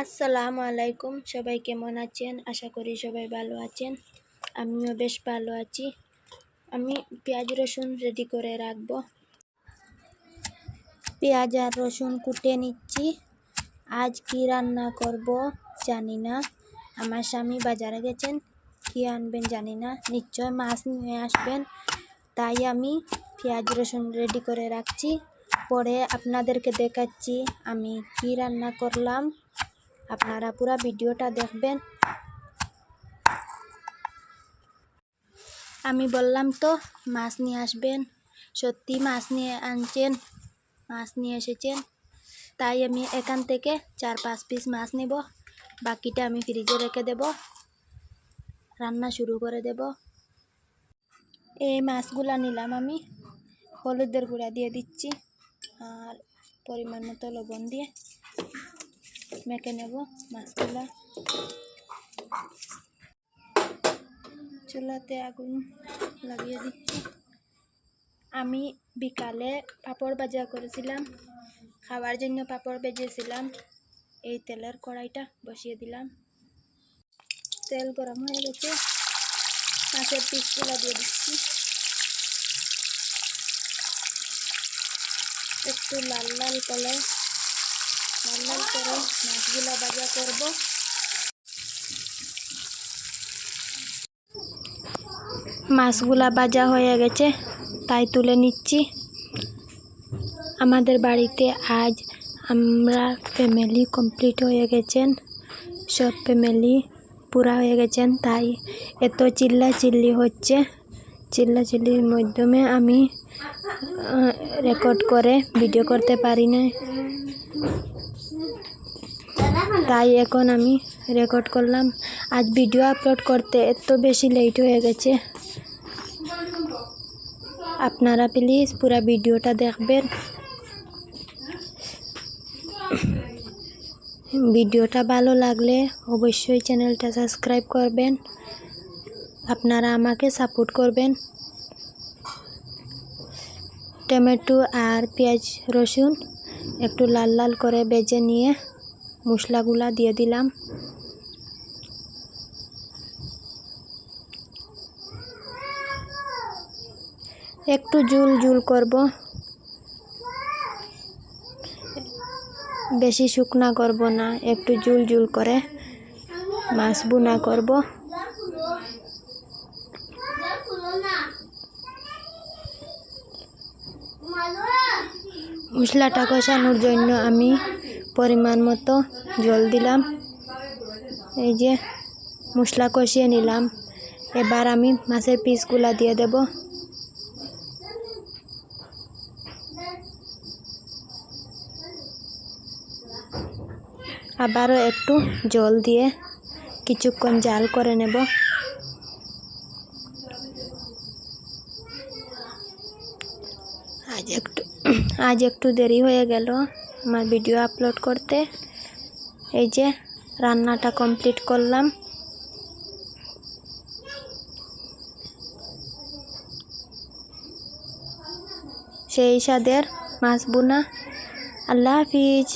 আসসালামু আলাইকুম। সবাই কেমন আছেন? আশা করি সবাই ভালো আছেন। আমিও বেশ ভালো আছি। আমি পেঁয়াজ রসুন রেডি করে রাখব। পেঁয়াজ আর রসুন কুটে নিচ্ছি। আজ কি রান্না করব জানি না। আমার স্বামী বাজারে গেছেন। কি আনবেন জানি না। নিশ্চয় মাছ নিয়ে আসবেন। তাই আমি পেঁয়াজ রসুন রেডি করে রাখছি। পরে আপনাদেরকে দেখাচ্ছি আমি কি রান্না করলাম। আপনারা পুরো ভিডিওটা দেখবেন। আমি বললাম তো, মাছ নিয়ে আসবেন। সত্যি মাছ নিয়ে আনছেন, মাছ নিয়ে এসেছেন। তাই আমি এখান থেকে চার পাঁচ পিস মাছ নেব। বাকিটা আমি ফ্রিজে রেখে দেব। রান্না শুরু করে দেব। এই মাছগুলা নিলাম আমি। হলুদের গুঁড়া দিয়ে দিচ্ছি। আর পরিমাণ মতো লবণ দিয়ে। মেখে নেব মাছগুলা চুলাতে আগুন লাগিয়ে দিচ্ছি। আমি বিকালে পাঁপড় ভাজা করেছিলাম, খাওয়ার জন্য পাপড় ভেজেছিলাম। এই তেলের কড়াইটা বসিয়ে দিলাম। তেল গরম হয়ে গেছে, মাছের পিসগুলো দিয়ে দিচ্ছি। একটু লাল লাল করে লাল করে মাছগুলো ভাজা করব। মাছগুলা ভাজা হয়ে গেছে, তাই তুলে নিচ্ছি। আমাদের বাড়িতে আজ আমরা ফ্যামিলি কমপ্লিট হয়ে গেছেন, সব ফ্যামিলি পুরা হয়ে গেছেন, তাই এত চিল্লা চিল্লি হচ্ছে। চিল্লা চিল্লির মাধ্যমে আমি রেকর্ড করে ভিডিও করতে পারি না তাই এখন আমি রেকর্ড করলাম। আজ ভিডিও আপলোড করতে এত বেশি লেট হয়ে গেছে। আপনারা প্লিজ পুরা ভিডিওটা দেখবেন। ভিডিওটা ভালো লাগলে অবশ্যই চ্যানেলটা সাবস্ক্রাইব করবেন। আপনারা আমাকে সাপোর্ট করবেন। টমেটো আর পেঁয়াজ রসুন একটু লাল লাল করে বেজে নিয়ে মশলাগুলা দিয়ে দিলাম। একটু জুল জুল করব। বেশি শুকনা করব না, একটু জুল জুল করে মাছ বুনা করব। মশলাটা কষানোর জন্য আমি পরিমাণ মতো জল দিলাম। এই যে মশলা কষিয়ে নিলাম। এবার আমি মাছের পিসগুলা দিয়ে দেব। আবারও একটু জল দিয়ে কিছুক্ষণ জাল করে নেব। আজ একটু আজ একটু দেরি হয়ে গেল আমার ভিডিও আপলোড করতে। এই যে রান্নাটা কমপ্লিট করলাম। সেই সাদের মাছ বোনা আল্লাহ হাফিজ।